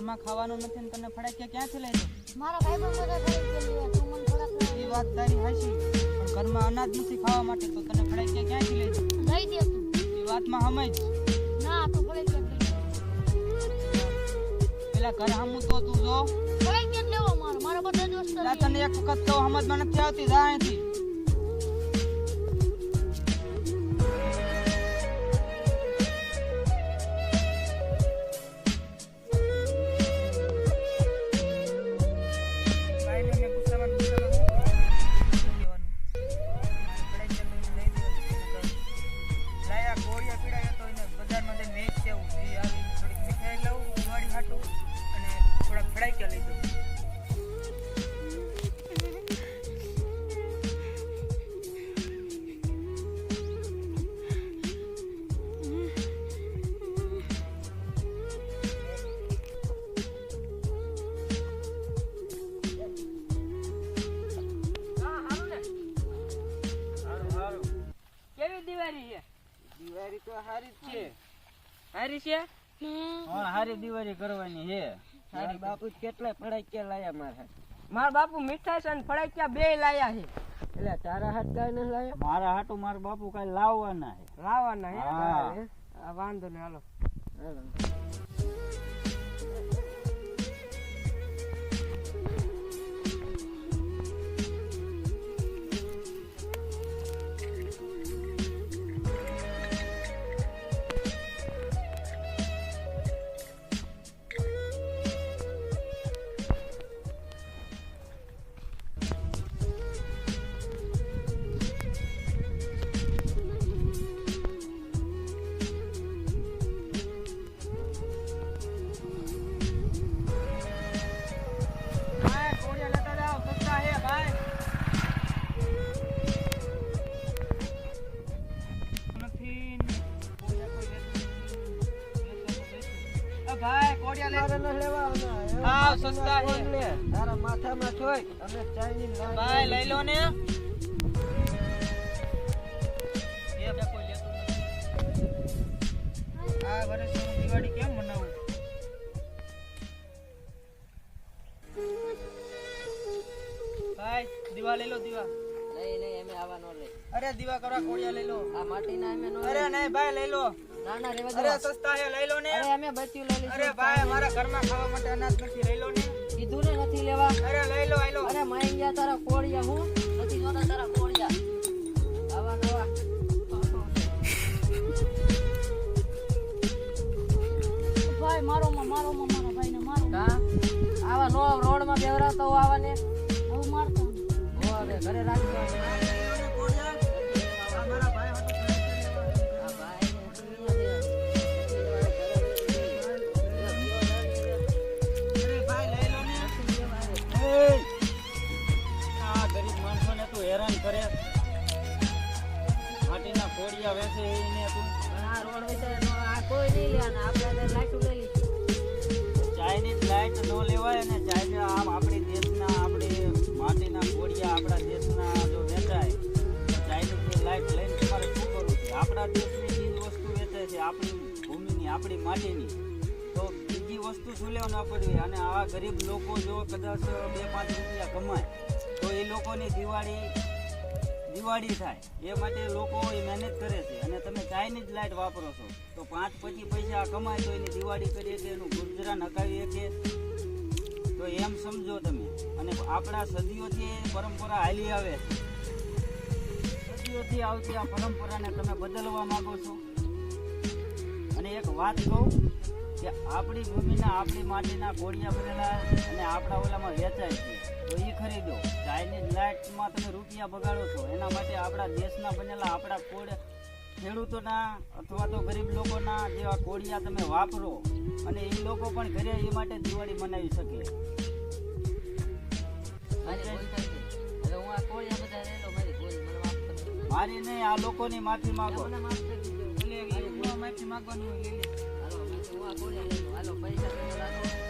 લેવાનું નથી ને તને ફડાક્યા ક્યાંથી લઈ દઉં? મારા ભાઈબંધ બધા ખરીદ ગયેલી તું મને થોડાક એ વાત તારી હાચી. પણ ઘરમાં અનાજ નથી ખાવા માટે તો તને ફડાક્યા ક્યાંથી લઈ દઉં? લઈ દે તું. એ વાતમાં સમજ ના તું કે પેલા ઘર હમું તો તું જો. કે લેવો મારો. મારા બધા દોસ્ત તને એક વખત તો સમજમાં નથી આવતી જા અહીંથી. દિવાળી તો સારી જ છે. સારી છે? હા હારી દિવાળી કરવાની છે. હારી બાપુ કેટલા ફળાક્યા લાયા મારા મારા બાપુ મીઠાઈ છે અને ફળાક્યા બે લાયા છે. એટલે તારા હાથ કાંઈ નથી લાયા? મારા હાટુ મારા બાપુ કઈ લાવવાના છે. લાવવાના હે વાંધો નહીં હાલો. હાલો. ભાઈ કોડિયા લે. તારે નથી હા, સસ્તા છે. તારા માથામાં છોય અમે ચાઇનીઝ ભાઈ લઈ લો ને. એ બે કોઈ લેતું નથી. આ વર્ષે દિવાળી કેમ મનાવું? ભાઈ દીવા લઈ લો દીવા. નહીં નહીં અમે આવા નો લઈ. અરે દીવા કરવા કોડિયા લઈ લો. આ માટીના અમે નો અરે નહીં ભાઈ લઈ લો. ના ના રેવા અરે સસ્તા છે લઈ લો ને. અરે અમે બચ્યું લઈ અરે ભાઈ મારા ઘરમાં ખાવા માટે અનાજ નથી લઈ લો ને. કીધું ને નથી લેવા. અરે લઈ લો લઈ લો. અરે માઈ ગયા તારા કોળિયા હું? નથી જોતા તારા કોળિયા. આવા નવા. ભાઈ મારો માં મારો માં મારા ભાઈને મારો. કા? આવા નો રોડમાં બેવરાતો આવા ને હું મારતો ઘરે રાખજો. માટીના કોડિયા એને તું. પણ રોડ વિશે આ કોઈ નહીં લે આપણે તો લઈ લીધી ચાઇનીઝ લાઈટ ન લેવાય અને ચાઇનીઝ આમ આપણી દેશના આપણે માટીના કોડિયા આપણા દેશના જો વેચાય ચાઇનીઝની લાઈટ લઈને તમારે શું કરવું છે? આપણા દેશની ચીજ વસ્તુ વેચાય છે આપણી ભૂમિની આપણી માટીની. તો બીજી વસ્તુ શું લેવા ના પડવી અને આવા ગરીબ લોકો જો કદાચ બે પાંચ રૂપિયા કમાય તો એ લોકોની દિવાળી દિવાળી થાય, એ માટે લોકો એ મહેનત કરે છે. અને તમે ચાઇનીઝ લાઇટ વાપરો છો, તો પાંચ પચીસ પૈસા કમાય તો એની દિવાળી કરીએ કે એનું ગુજરાન હકાવીએ કે તો એમ સમજો તમે. અને આપણા સદીઓથી પરંપરા હાલી આવે છે. સદીઓથી આવતી આ પરંપરાને તમે બદલવા માંગો છો. અને એક વાત કહું કે આપણી ભૂમિના આપણી માટીના કોડિયા બનેલા અને આપણા ઓલામાં વેચાય છે તો એ ખરીદો. ચાઇનીઝ લાઇટમાં તમે રૂપિયા બગાડો છો. એના માટે આપણા દેશના બનેલા આપણા કોડ ખેડૂતોના અથવા તો ગરીબ લોકોના જેવા કોડિયા તમે વાપરો અને એ લોકો પણ ઘરે એ માટે દિવાળી મનાવી શકે. મારી નહીં આ લોકોની માફી માંગો. માફી માંગવાનું હોય, લઈ લે હાલો